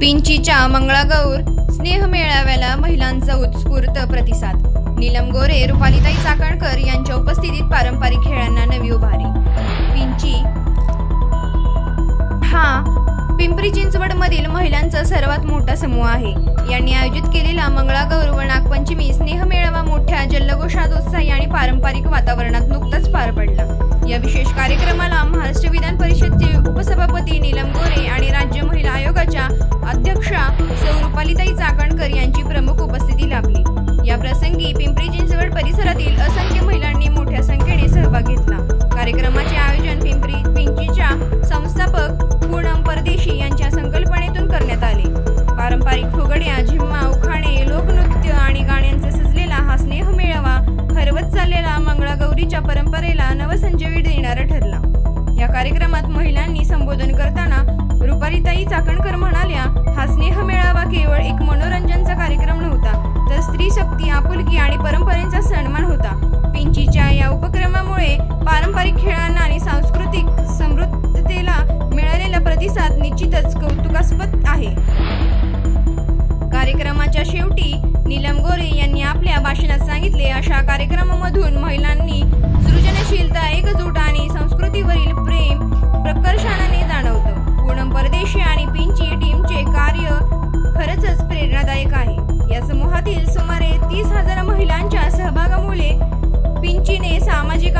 पिंचीच्या मंगळागौर स्नेह मेळाव्याला महिलांचा उत्स्फूर्त प्रतिसाद. नीलम गोरे रुपालीताई चाकणकर यांच्या उपस्थितीत पारंपरिक खेळांना नवी उभारी. पिंची हा पिंपरी चिंचवड मधील महिलांचा सर्वात मोठा समूह आहे. यांनी आयोजित केलेला मंगळागौर व नागपंचमी स्नेह मेळावा मोठ्या जल्लोषात उत्साही आणि पारंपरिक वातावरणात नुकताच पार पडला. या विशेष कार्यक्रमाला महाराष्ट्र विधान परिषदचे उपसभापती नीलम रुपालीताई यांची प्रमुख उपस्थिती लाभली. या प्रसंगी पिंपरी चिंचवड परिसरातील असं रुपालीताई चाकणकर म्हणाल्या हा स्नेह मेळावा केवळ एक मनोरंजनचा कार्यक्रम नव्हता तर स्त्री शक्ती आपुलकी आणि परंपरेचा सन्मान होता. पिंचीच्या या उपक्रमामुळे पारंपरिक खेळांना आणि सांस्कृतिक समृद्धतेला मिळालेला प्रतिसाद निश्चितच कौतुकास्पद आहे. कार्यक्रमाच्या शेवटी नीलम गोरे यांनी आपल्या भाषणात सांगितले अशा कार्यक्रमामधून महिलांनी सृजनशीलता एकजूट सुमारे तीस हजार महिलांच्या सहभागामुळे पिंचीने सामाजिक